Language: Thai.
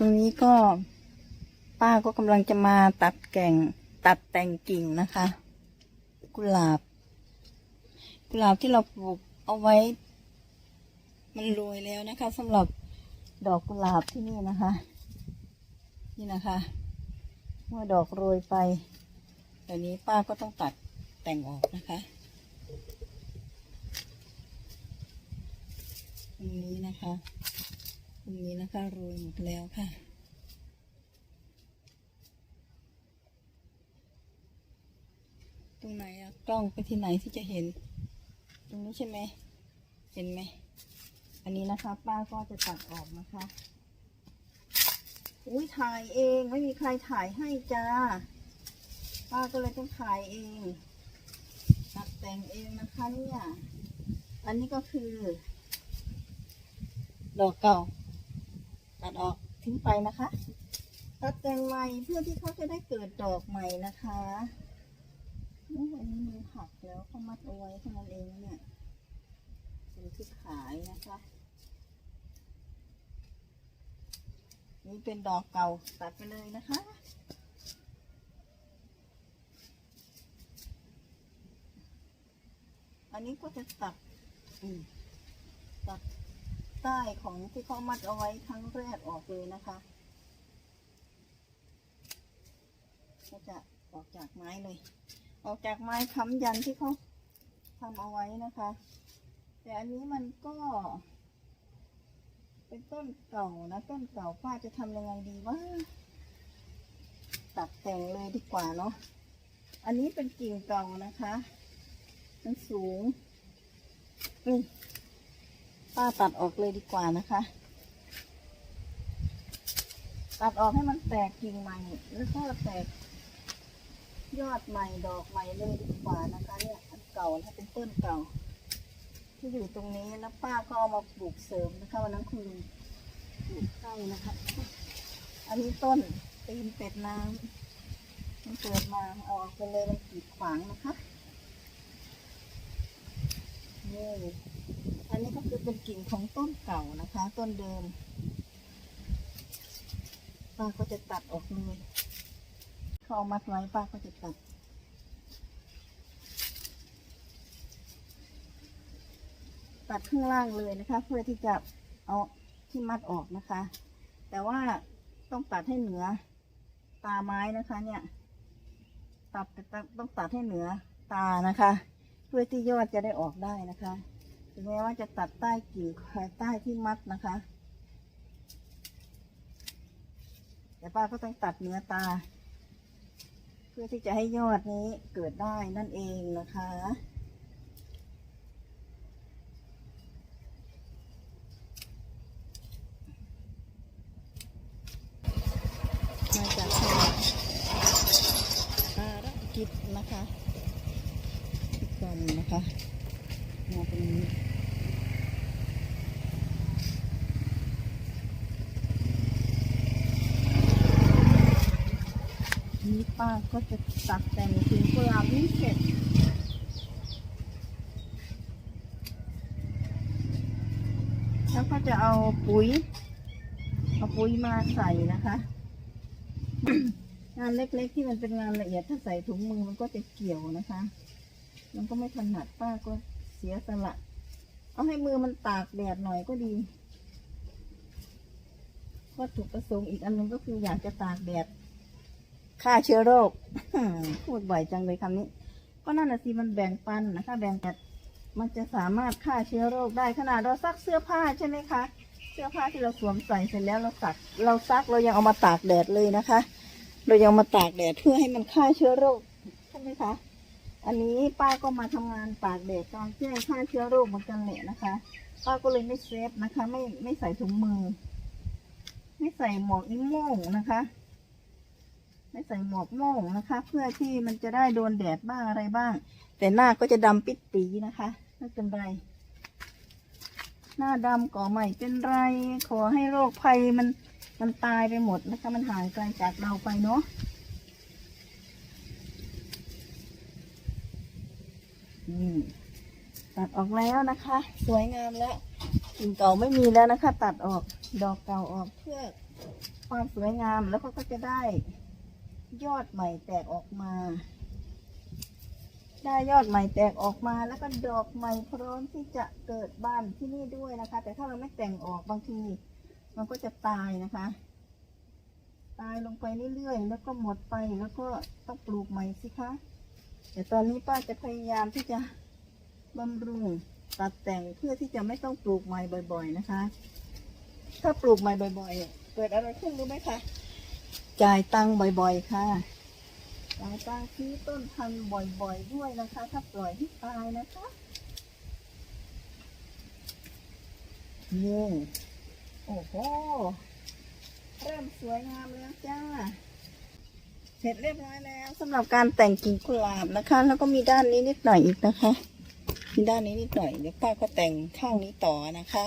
ตรงนี้ก็ป้าก็กำลังจะมาตัดแก่งตัดแต่งกิ่งนะคะ กุหลาบ กุหลาบที่เราปลูกเอาไว้ มันโรยแล้วนะคะสำหรับดอกกุหลาบที่นี่นะคะ นี่นะคะ เมื่อดอกโรยไปเดี๋ยวนี้ป้าก็ต้องตัดแต่งออกนะคะตรงนี้นะคะ รงนี้นะคะโรยหมดแล้วค่ะ ตรงไหนอะกล้องไปที่ไหนที่จะเห็น ตรงนี้ใช่ไหมเห็นไหม อันนี้นะคะ ป้าก็จะตัดออกนะคะอุ้ยถ่ายเองไม่มีใครถ่ายให้จ้า ป้าก็เลยต้องถ่ายเอง ตัดแต่งเองนะคะเนี่ย อันนี้ก็คือ ดอกเก่า ตัดออกทิ้งไปนะคะตัดแต่งใหม่เพื่อที่เขาจะได้เกิดดอกใหม่นะคะอันนี้มือหักแล้วเขามัดเอาไว้เท่านั้นเองเนี่ยเป็นที่ขายนะคะ นี่เป็นดอกเก่าตัดไปเลยนะคะอันนี้ก็จะตัดตัด ใต้ของที่เขามัดเอาไว้ครั้งแรกออกเลยนะคะ ก็จะออกจากไม้เลย ออกจากไม้ค้ำยันที่เขาทำเอาไว้นะคะ แต่อันนี้มันก็ เป็นต้นเก่านะต้นเก่าป้าจะทำยังไงดีว่าตัดแต่งเลยดีกว่าเนาะอันนี้เป็นกิ่งเก่านะคะ มันสูงอืม ป้าตัดออกเลยดีกว่านะคะ ตัดออกให้มันแตกกิ่งใหม่ แล้วก็แตก ยอดใหม่ดอกใหม่เลยดีกว่านะคะ เนี่ยอันเก่านะเป็นต้นเก่า ที่อยู่ตรงนี้แล้วป้าก็เอามาปลูกเสริมนะคะวันนั้นคุณลุงปลูกให้นะคะ อันนี้ต้นตีนเป็ดน้ำมันเกิดมาเอาออกไปเลยมันกีดขวางนะคะนี่ นนี้ก็คือเป็นกิ่งของต้นเก่านะคะ ต้นเดิมป้าก็จะตัดออกเลยเขาเอามัดไว้ป้าก็จะตัดตัดข้างล่างเลยนะคะ เพื่อที่จะเอาที่มัดออกนะคะ แต่ว่าต้องตัดให้เหนือตาไม้นะคะ เนี่ยตัดตัดต้องตัดให้เหนือตานะคะ เพื่อที่ยอดจะได้ออกได้นะคะ ถึงแม้ว่าจะตัดใต้กิ่งใต้ที่มัดนะคะแต่ป้าก็ต้องตัดเนื้อตา เพื่อที่จะให้ยอดนี้เกิดได้นั่นเองนะคะมาจากทางภารกิจนะคะทุกวันนะคะมาตรงนี้ นี่ป้าก็จะตัดแต่งถึงกุหลาบนี้เสร็จแล้วก็จะเอาปุ๋ย เอาปุ๋ยมาใส่นะคะ งานเล็กๆที่มันเป็นงานละเอียดถ้าใส่ถุงมือมันก็จะเกี่ยวนะคะ มันก็ไม่ถนัดป้าก็เสียสละเอาให้มือมันตากแดดหน่อยก็ดีวัตถุประสงค์อีกอันหนึงก็คืออยากจะตากแดด ฆ่าเชื้อโรค พูดบ่อยจังเลยคำนี้ ก็นั่นน่ะสิมันแบ่งปันนะคะ แบ่งแดดมันจะสามารถฆ่าเชื้อโรคได้ขนาดเราซักเสื้อผ้าใช่ไหมคะ เสื้อผ้าที่เราสวมใส่เสร็จแล้วเราซัก เราซักเรายังเอามาตากแดดเลยนะคะ เรายังมาตากแดดเพื่อให้มันฆ่าเชื้อโรคใช่ไหมคะ อันนี้ป้าก็มาทำงานตากแดดกลางแจ้งฆ่าเชื้อโรคเหมือนกันแหละนะคะ ป้าก็เลยไม่เซฟนะคะ ไม่ไม่ใส่ถุงมือ ไม่ใส่หมวกอิโม่งนะคะ ไม่ใส่หมวกโม่งนะคะ เพื่อที่มันจะได้โดนแดดบ้างอะไรบ้าง แต่หน้าก็จะดำปิดปีนะคะไม่เป็นไร หน้าดำก็ไม่เป็นไร ขอให้โรคภัยมันมันตายไปหมดนะคะ มันห่างไกลจากเราไปเนาะนี่ตัดออกแล้วนะคะ สวยงามแล้วกิ่งเก่าไม่มีแล้วนะคะ ตัดออกดอกเก่าออกเพื่อความสวยงามแล้วก็จะได้ ยอดใหม่แตกออกมา ได้ยอดใหม่แตกออกมา แล้วก็ดอกใหม่พร้อมที่จะเกิดบานที่นี่ด้วยนะคะ แต่ถ้าเราไม่แต่งออกบางที มันก็จะตายนะคะ ตายลงไปเรื่อยๆแล้วก็หมดไปแล้วก็ต้องปลูกใหม่สิคะแต่ตอนนี้ป้าจะพยายามที่จะบำรุงตัดแต่งเพื่อที่จะไม่ต้องปลูกใหม่บ่อย ๆ นะคะ ถ้าปลูกใหม่บ่อย ๆ เกิดอะไรขึ้นรู้ไหมคะ จ่ายตังค์บ่อย ๆ ค่ะจ่ายตังค์ซื้อต้นพันธุ์บ่อย ๆ ด้วยนะคะ ถ้าปล่อยให้ตายนะคะนี่โอ้โห เริ่มสวยงามแล้วจ้า เสร็จเรียบร้อยแล้วสำหรับการแต่งกิ่งกุหลาบนะคะ แล้วก็มีด้านนี้นิดหน่อยอีกนะคะ มีด้านนี้นิดหน่อยเดี๋ยวป้าก็แต่งข้างนี้ต่อนะคะ